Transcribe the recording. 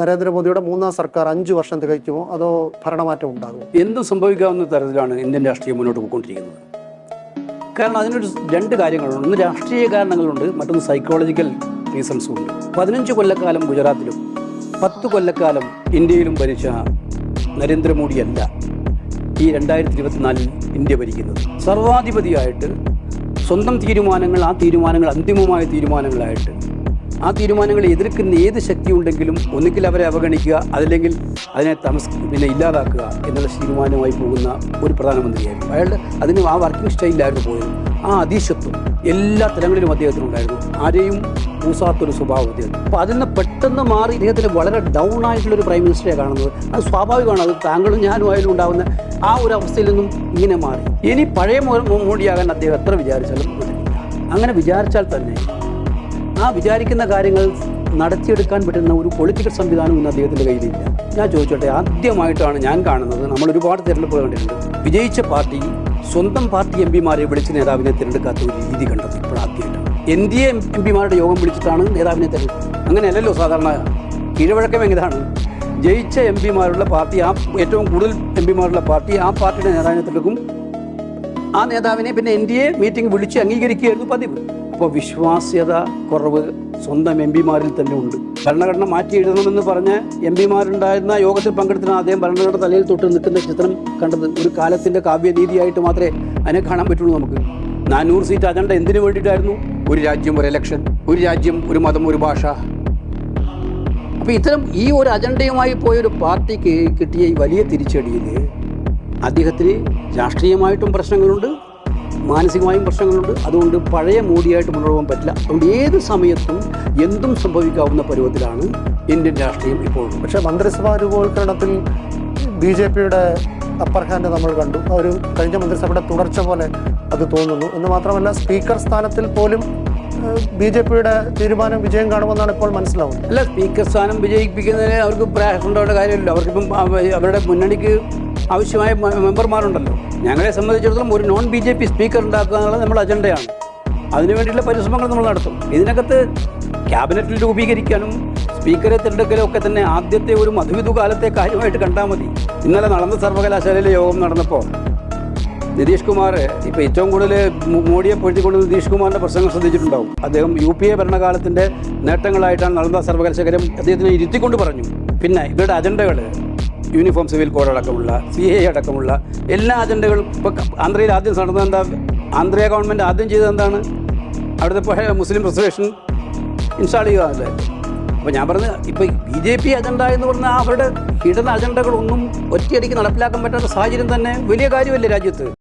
നരേന്ദ്രമോദിയുടെ മൂന്നാം സർക്കാർ അഞ്ചു വർഷം തികയ്ക്കുമോ? അതോ ഭരണമാറ്റം ഉണ്ടാകുമോ? എന്ത് സംഭവിക്കാവുന്ന തരത്തിലാണ് ഇന്ത്യൻ രാഷ്ട്രീയം മുന്നോട്ട് പോയിക്കൊണ്ടിരിക്കുന്നത്. കാരണം അതിനൊരു രണ്ട് കാര്യങ്ങളുണ്ട്. ഒന്ന് രാഷ്ട്രീയ കാരണങ്ങളുണ്ട്. മറ്റൊന്ന് സൈക്കോളജിക്കൽ റീസൺസും ഉണ്ട്. പതിനഞ്ച് കൊല്ലക്കാലം ഗുജറാത്തിലും പത്ത് കൊല്ലക്കാലം ഇന്ത്യയിലും ഭരിച്ച നരേന്ദ്രമോദിയല്ല ഈ രണ്ടായിരത്തി ഇരുപത്തിനാലിൽ ഇന്ത്യ ഭരിക്കുന്നത്. സർവാധിപതിയായിട്ട് സ്വന്തം തീരുമാനങ്ങൾ ആ തീരുമാനങ്ങൾ അന്തിമമായ തീരുമാനങ്ങളായിട്ട് ആ തീരുമാനങ്ങളെ എതിർക്കുന്ന ഏത് ശക്തി ഉണ്ടെങ്കിലും ഒന്നുകിൽ അവരെ അവഗണിക്കുക അതല്ലെങ്കിൽ അതിനെ തമസ് പിന്നെ ഇല്ലാതാക്കുക എന്നുള്ള തീരുമാനമായി പോകുന്ന ഒരു പ്രധാനമന്ത്രിയായിരുന്നു. അയാളുടെ അതിന് ആ വർക്കിംഗ് സ്റ്റൈലിലായിരുന്നു പോയത്. ആ അതീശത്വം എല്ലാ തലങ്ങളിലും അദ്ദേഹത്തിനുണ്ടായിരുന്നു ആരെയും പൂസാത്തൊരു സ്വഭാവം അദ്ദേഹം അപ്പോൾ അതിൽ നിന്ന് പെട്ടെന്ന് മാറി ഇദ്ദേഹത്തിന് വളരെ ഡൗൺ ആയിട്ടുള്ളൊരു പ്രൈം മിനിസ്റ്ററെ കാണുന്നത്. അത് സ്വാഭാവികമാണ്. അത് താങ്കളും ഞാനും ആയാലും ഉണ്ടാകുന്ന ആ ഒരു അവസ്ഥയിൽ നിന്നും ഇങ്ങനെ മാറി. ഇനി പഴയ മോഡിയാകാൻ അദ്ദേഹം എത്ര വിചാരിച്ചാലും അങ്ങനെ വിചാരിച്ചാൽ തന്നെ ആ വിചാരിക്കുന്ന കാര്യങ്ങൾ നടത്തിയെടുക്കാൻ പറ്റുന്ന ഒരു പൊളിറ്റിക്കൽ സംവിധാനം ഇന്ന് അദ്ദേഹത്തിന്റെ കയ്യിലില്ല. ഞാൻ ചോദിച്ചോട്ടെ ആദ്യമായിട്ടാണ് ഞാൻ കാണുന്നത്. നമ്മൾ ഒരുപാട് തിരഞ്ഞെടുപ്പ് കണ്ടിട്ടുണ്ട്. വിജയിച്ച പാർട്ടി സ്വന്തം പാർട്ടി എം പിമാരെ വിളിച്ച് നേതാവിനെ തിരഞ്ഞെടുക്കാത്ത ഒരു രീതി കണ്ടത് ഇപ്പോൾ ആദ്യമായിട്ടാണ് എൻ ഡി എ എം പിമാരുടെ യോഗം വിളിച്ചിട്ടാണ് നേതാവിനെ തിരഞ്ഞെടുക്കുന്നത് അങ്ങനെയല്ലല്ലോ സാധാരണ കീഴ്വഴക്കം എങ്ങനെയാണ്? ജയിച്ച എം പിമാരുള്ള പാർട്ടി ആ ഏറ്റവും കൂടുതൽ എം പിമാരുള്ള പാർട്ടി ആ പാർട്ടിയുടെ നേതാവിനെ തിരഞ്ഞെടുക്കും. ആ നേതാവിനെ പിന്നെ എൻ ഡി എ മീറ്റിംഗ് വിളിച്ച് അംഗീകരിക്കുകയായിരുന്നു പതിവ്. അപ്പോൾ വിശ്വാസ്യത കുറവ് സ്വന്തം എം പിമാരിൽ തന്നെ ഉണ്ട്. ഭരണഘടന മാറ്റി എഴുതണമെന്ന് പറഞ്ഞ് എം പിമാരുണ്ടായിരുന്ന യോഗത്തിൽ പങ്കെടുത്തിരുന്ന അദ്ദേഹം ഭരണഘടന തലയിൽ തൊട്ട് നിൽക്കുന്ന ചിത്രം കണ്ടത് ഒരു കാലത്തിന്റെ കാവ്യനീതിയായിട്ട് മാത്രമേ അതിനെ കാണാൻ പറ്റുള്ളൂ നമുക്ക്. നാനൂറ് സീറ്റ് അജണ്ട എന്തിനു വേണ്ടിയിട്ടായിരുന്നു? ഒരു രാജ്യം ഒരു ഇലക്ഷൻ ഒരു രാജ്യം ഒരു മതം ഒരു ഭാഷ. അപ്പോൾ ഇത്തരം ഈ ഒരു അജണ്ടയുമായി പോയ ഒരു പാർട്ടിക്ക് കിട്ടിയ ഈ വലിയ തിരിച്ചടിയിൽ അദ്ദേഹത്തിന് രാഷ്ട്രീയമായിട്ടും പ്രശ്നങ്ങളുണ്ട് മാനസികമായും പ്രശ്നങ്ങളുണ്ട്. അതുകൊണ്ട് പഴയ മോഡിയായിട്ട് മുന്നോട്ട് പോകാൻ പറ്റില്ല. അതുകൊണ്ട് ഏത് സമയത്തും എന്തും സംഭവിക്കാവുന്ന പരുവത്തിലാണ് ഇന്ത്യൻ രാഷ്ട്രീയം ഇപ്പോൾ പക്ഷേ മന്ത്രിസഭാ രൂപവൽക്കരണത്തിൽ ബി ജെ പിയുടെ അപ്പർ ഹാൻഡ് നമ്മൾ കണ്ടു. ഒരു കഴിഞ്ഞ മന്ത്രിസഭയുടെ തുടർച്ച പോലെ അത് തോന്നുന്നു. എന്ന് മാത്രമല്ല സ്പീക്കർ സ്ഥാനത്തിൽ പോലും ബി ജെ പിയുടെ തീരുമാനം വിജയം കാണുമെന്നാണ് ഇപ്പോൾ മനസ്സിലാവുന്നത്. അല്ല സ്പീക്കർ സ്ഥാനം വിജയിപ്പിക്കുന്നതിന് അവർക്ക് പ്രയാസം ഉണ്ടാവേണ്ട കാര്യമില്ല അവർക്കിപ്പം അവരുടെ മുന്നണിക്ക് ആവശ്യമായ മെമ്പർമാരുണ്ടല്ലോ. ഞങ്ങളെ സംബന്ധിച്ചിടത്തോളം ഒരു non B J P speaker ഉണ്ടാക്കുക എന്നുള്ളത് നമ്മുടെ അജണ്ടയാണ്. അതിനു വേണ്ടിയുള്ള പരിശ്രമങ്ങൾ നമ്മൾ നടത്തും. ഇതിനകത്ത് ക്യാബിനറ്റിൽ രൂപീകരിക്കാനും സ്പീക്കറെ തിരഞ്ഞെടുക്കലും ഒക്കെ തന്നെ ആദ്യത്തെ ഒരു മധുവിധു കാലത്തെ കാര്യമായിട്ട് കണ്ടാൽ മതി. ഇന്നലെ നടന്ന സർവകലാശാലയിലെ യോഗം നടന്നപ്പോൾ നിതീഷ് കുമാർ ഇപ്പോൾ ഏറ്റവും കൂടുതൽ മോഡിയെ പൊഴുത്തിക്കൊണ്ട് നിതീഷ് കുമാറിന്റെ പ്രസംഗം ശ്രദ്ധിച്ചിട്ടുണ്ടാവും. അദ്ദേഹം യു പി എ ഭരണകാലത്തിന്റെ നേട്ടങ്ങളായിട്ടാണ് നളന്ദ സർവകലാശാലം അദ്ദേഹത്തിനെ ഇരുത്തിക്കൊണ്ട് പറഞ്ഞു. പിന്നെ ഇവരുടെ അജണ്ടകൾ യൂണിഫോം സിവിൽ കോഡ് അടക്കമുള്ള സി എ അടക്കമുള്ള എല്ലാ അജണ്ടകളും ഇപ്പോൾ ആന്ധ്രയിൽ ആദ്യം നടന്നത് എന്താ? ആന്ധ്ര ഗവൺമെന്റ് ആദ്യം ചെയ്തത് എന്താണ്? അവിടുത്തെ ഇപ്പോൾ മുസ്ലിം റിസർവേഷൻ ഇൻസ്റ്റാൾ ചെയ്യുക അല്ലേ? അപ്പോൾ ഞാൻ പറഞ്ഞത് ഇപ്പോൾ ബി ജെ പി അജണ്ട എന്ന് പറഞ്ഞാൽ അവരുടെ ഹിഡൻ അജണ്ടകളൊന്നും ഒറ്റയടിക്ക് നടപ്പിലാക്കാൻ പറ്റാത്ത സാഹചര്യം തന്നെ വലിയ കാര്യമല്ലേ രാജ്യത്ത്.